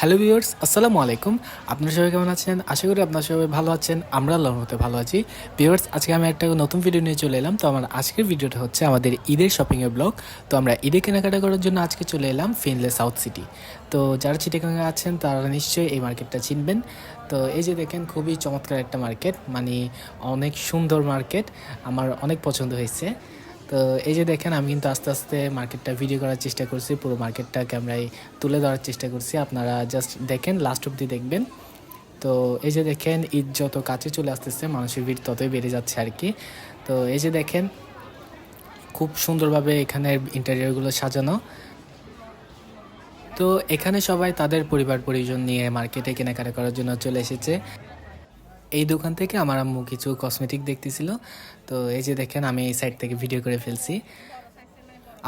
Hello viewers, আসসালামু আলাইকুম। আপনারা সবাই কেমন আছেন? আশা করি আপনারা সবাই ভালো আছেন আমরা আল্লাহর মতে ভালো আছি। ভিউয়ার্স, আজকে আমি একটা নতুন ভিডিও নিয়ে চলে এলাম। তো আমার আজকের ভিডিওটা হচ্ছে আমাদের ঈদের শপিংয়ের ব্লগ তো আমরা ঈদে কেনাকাটা করার জন্য আজকে চলে এলাম ফিনলে সাউথ সিটি তো যারা চিটিগাঙ্গে আছেন, তারা নিশ্চয়ই এই মার্কেটটা চিনবেন। তো এই যে দেখেন, খুবই চমৎকার একটা মার্কেট মানে অনেক সুন্দর মার্কেট আমার অনেক পছন্দ হয়েছে। তো এই যে দেখেন, আমি কিন্তু আস্তে আস্তে মার্কেটটা ভিডিও করার চেষ্টা করছি, পুরো মার্কেটটা ক্যামেরায় তুলে ধরার চেষ্টা করছি। আপনারা জাস্ট দেখেন লাস্ট অব্দি দেখবেন। তো এই যে দেখেন, ঈদ যত কাছে চলে আসতেছে, মানুষের ভিড় ততই বেড়ে যাচ্ছে আর কি। তো এই যে দেখেন, খুব সুন্দরভাবে এখানে ইন্টেরিয়রগুলো সাজানো। তো এখানে সবাই তাদের পরিবার পরিজন নিয়ে মার্কেটে কেনাকাটা করার জন্য চলে এসেছে। এই দোকান থেকে আমার আম্মু কিছু কসমেটিক দেখতেছিল। তো এই যে দেখেন, আমি এই সাইড থেকে ভিডিও করে ফেলছি।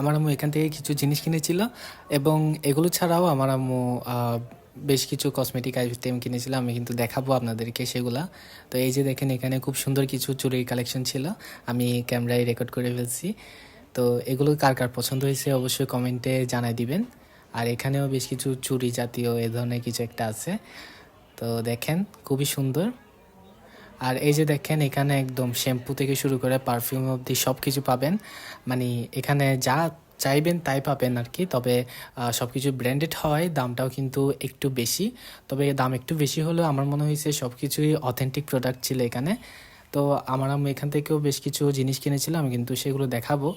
আমার আম্মু এখান থেকে কিছু জিনিস কিনেছিল এবং এগুলো ছাড়াও আমার আম্মু বেশ কিছু কসমেটিক আইটেম কিনেছিল। আমি কিন্তু দেখাবো আপনাদেরকে সেগুলা। তো এই যে দেখেন, এখানে খুব সুন্দর কিছু চুরির কালেকশন ছিল। আমি ক্যামেরায় রেকর্ড করে ফেলছি। তো এগুলো কার কার পছন্দ হয়েছে অবশ্যই কমেন্টে জানাই দিবেন। আর এখানেও বেশ কিছু চুরি জাতীয় এ ধরনের কিছু একটা আছে। তো দেখেন, খুবই সুন্দর। আর এই যে দেখেন, এখানে একদম শ্যাম্পু থেকে শুরু করে পারফিউম অবধি সব কিছু পাবেন। মানে এখানে যা চাইবেন তাই পাবেন আর কি। তবে সব কিছু ব্র্যান্ডেড হয়, দামটাও কিন্তু একটু বেশি। তবে দাম একটু বেশি হলেও আমার মনে হয়েছে সব কিছুই অথেন্টিক প্রোডাক্ট ছিল এখানে। তো আমার আমি এখান থেকেও বেশ কিছু জিনিস কিনেছিলাম কিন্তু সেগুলো দেখাবো।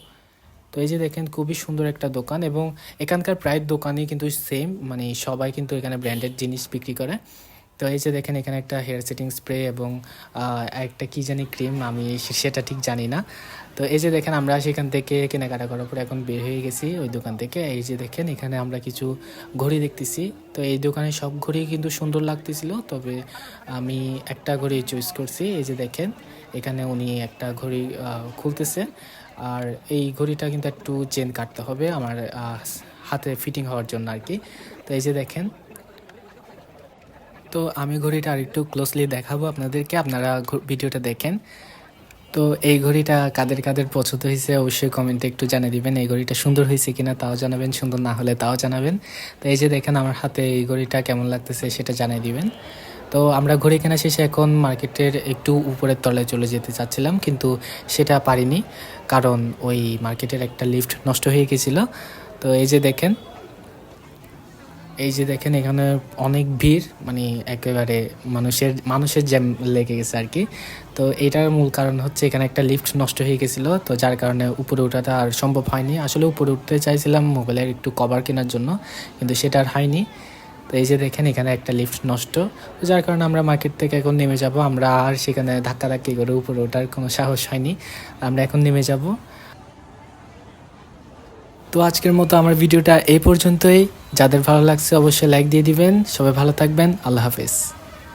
তো এই যে দেখেন, খুবই সুন্দর একটা দোকান এবং এখানকার প্রায় দোকানই কিন্তু সেম মানে সবাই কিন্তু এখানে ব্র্যান্ডেড জিনিস বিক্রি করে। তো এই যে দেখেন, এখানে একটা হেয়ার সেটিং স্প্রে এবং একটা কি জানি ক্রিম আমি সেটা ঠিক জানি না। তো এই যে দেখেন, আমরা সেখান থেকে কেনাকাটা করার পর এখন বের হয়ে গেছি ওই দোকান থেকে। এই যে দেখেন, এখানে আমরা কিছু ঘড়ি দেখতেছি। তো এই দোকানে সব ঘড়ি কিন্তু সুন্দর লাগতেছিল, তবে আমি একটা ঘড়ি চয়েস করছি। এই যে দেখেন, এখানে উনি একটা ঘড়ি খুলতেছে। আর এই ঘড়িটা কিন্তু একটু চেন কাটতে হবে, আমার হাতে ফিটিং হওয়ার জন্য আর কি। তো এই যে দেখেন তো আমি ঘড়িটা আরেকটু ক্লোজলি দেখাবো আপনাদেরকে, আপনারা ভিডিওটা দেখেন। তো এই ঘড়িটা কাদের কাদের পছন্দ হয়েছে অবশ্যই কমেন্টে একটু জানিয়ে দিবেন, এই ঘড়িটা সুন্দর হয়েছে কিনা তাও জানাবেন, সুন্দর না হলে তাও জানাবেন। তো এই যে দেখেন আমার হাতে এই ঘড়িটা কেমন লাগতেছে সেটা জানিয়ে দিবেন। তো আমরা ঘড়ি কেনা শেষে এখন মার্কেটের একটু উপরের তলায় চলে যেতে চাচ্ছিলাম, কিন্তু সেটা পারিনি, কারণ ওই মার্কেটের একটা লিফট নষ্ট হয়ে গেছিল। তো এই যে দেখেন এই যে দেখেন, এখানে অনেক ভিড় মানে একেবারে মানুষের মানুষের জ্যাম লেগে গেছে আর কি। তো এটার মূল কারণ হচ্ছে এখানে একটা লিফট নষ্ট হয়ে গেছিল, তো যার কারণে উপরে ওঠাটা আর সম্ভব হয়নি। আসলে উপরে উঠতে চাইছিলাম মোবাইলের একটু কভার কেনার জন্য, কিন্তু সেটা আর হয়নি। তো এই যে দেখেন, এখানে একটা লিফট নষ্ট, তো যার কারণে আমরা মার্কেট থেকে এখন নেমে যাব। আমরা আর সেখানে ধাক্কাধাক্কি করে উপরে ওঠার কোনো সাহস হয়নি, আমরা এখন নেমে যাব। তো আজকের মতো আমার ভিডিওটা এই পর্যন্তই। যাদের ভালো লাগছে অবশ্যই লাইক দিয়ে দিবেন। সবাই ভালো থাকবেন। আল্লাহ হাফেজ।